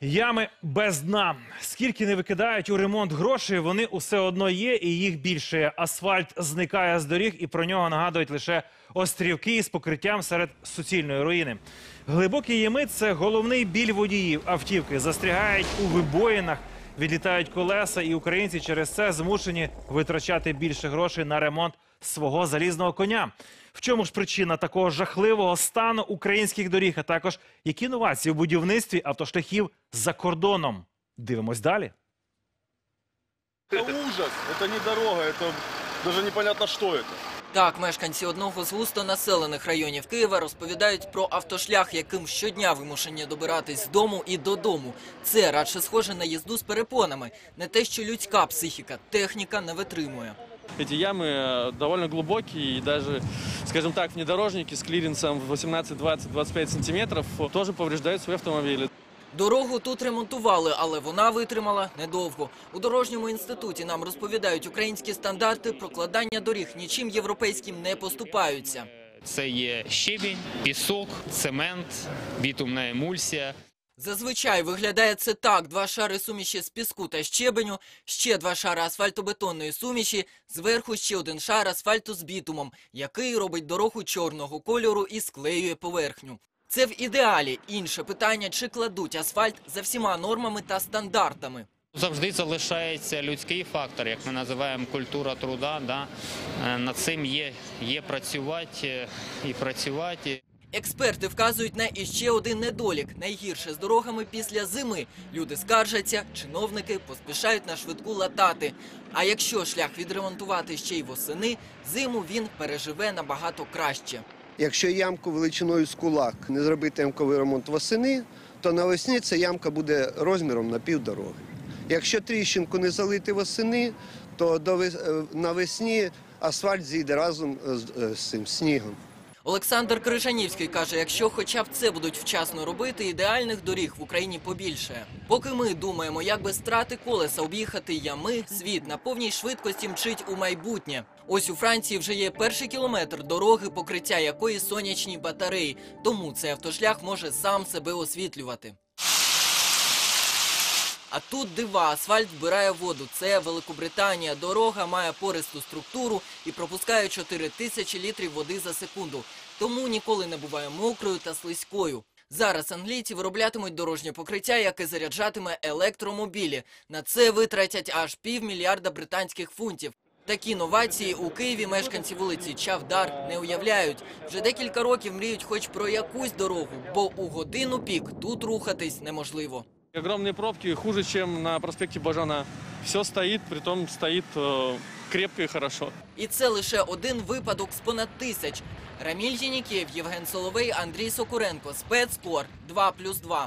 Ями без дна. Скільки не викидають у ремонт грошей, вони усе одно є, і їх більше. Асфальт зникає з доріг, і про нього нагадують лише острівки із покриттям серед суцільної руїни. Глибокі ями це головний біль водіїв. Автівки застрягають у вибоїнах, відлітають колеса, і українці через це змушені витрачати більше грошей на ремонт свого залізного коня. В чому ж причина такого жахливого стану українських доріг, а також які новації у будівництві автошляхів за кордоном? Дивимось далі. Это ужас, это не дорога, это даже непонятно что это. Так, мешканці одного з густонаселених районів Києва розповідають про автошлях, яким щодня вимушені добиратись з дому і додому. Це радше схоже на їзду з перепонами. Не те, що людська психіка, техніка не витримує. Эти ямы э, довольно глубокие, и даже, скажем так, внедорожники с клиренсом в 18, 20, 25 сантиметров тоже повреждают свои автомобили. Дорогу тут ремонтували, але вона витримала недовго. У дорожньому інституті нам розповідають, українські стандарти прокладання доріг нічим європейським не поступаються. Це є щебінь, пісок, цемент, бітумна емульсія. Зазвичай виглядає це так: два шари суміші з піску та щебеню, ще два шари асфальтобетонної суміші, зверху ще один шар асфальту з бітумом, який робить дорогу чорного кольору і склеює поверхню. Це в ідеалі. Інше питання, чи кладуть асфальт за всіма нормами та стандартами. Завжди залишається людський фактор, як ми називаємо культура труда. Да? Е, Над цим є, є працювати е, і працювати. Експерти вказують на іще один недолік. Найгірше з дорогами після зими. Люди скаржаться, чиновники поспішають на швидку латати. А якщо шлях відремонтувати ще й восени, зиму він переживе набагато краще. Якщо ямку величиною з кулак не зробити ямковий ремонт восени, то навесні ця ямка буде розміром на півдороги. Якщо тріщинку не залити восени, то е, навесні асфальт зійде разом е, з цим снігом. Олександр Крижанівський каже, якщо хоча б це будуть вчасно робити, ідеальних доріг в Україні побільше. Поки ми думаємо, як без страти колеса об'їхати ями, світ на повній швидкості мчить у майбутнє. Ось у Франції вже є перший кілометр дороги, покриття якої сонячні батареї. Тому цей автошлях може сам себе освітлювати. А тут дива, асфальт вбирає воду. Це Великобританія. Дорога має пористу структуру і пропускає 4 тисячі літрів води за секунду. Тому ніколи не буває мокрою та слизькою. Зараз англійці вироблятимуть дорожнє покриття, яке заряджатиме електромобілі. На це витратять аж півмільярда британських фунтів. Такі новації у Києві мешканці вулиці Чавдар не уявляють. Вже декілька років мріють хоч про якусь дорогу, бо у годину пік тут рухатись неможливо. Огромные пробки хуже, чем на проспекте Бажана. Все стоит, притом стоит э, крепко и хорошо. І це лише один випадок з понад тисяч. Раміль Єнікєв, Євген Соловей, Андрій Сокуренко. Спецспор 2+,2.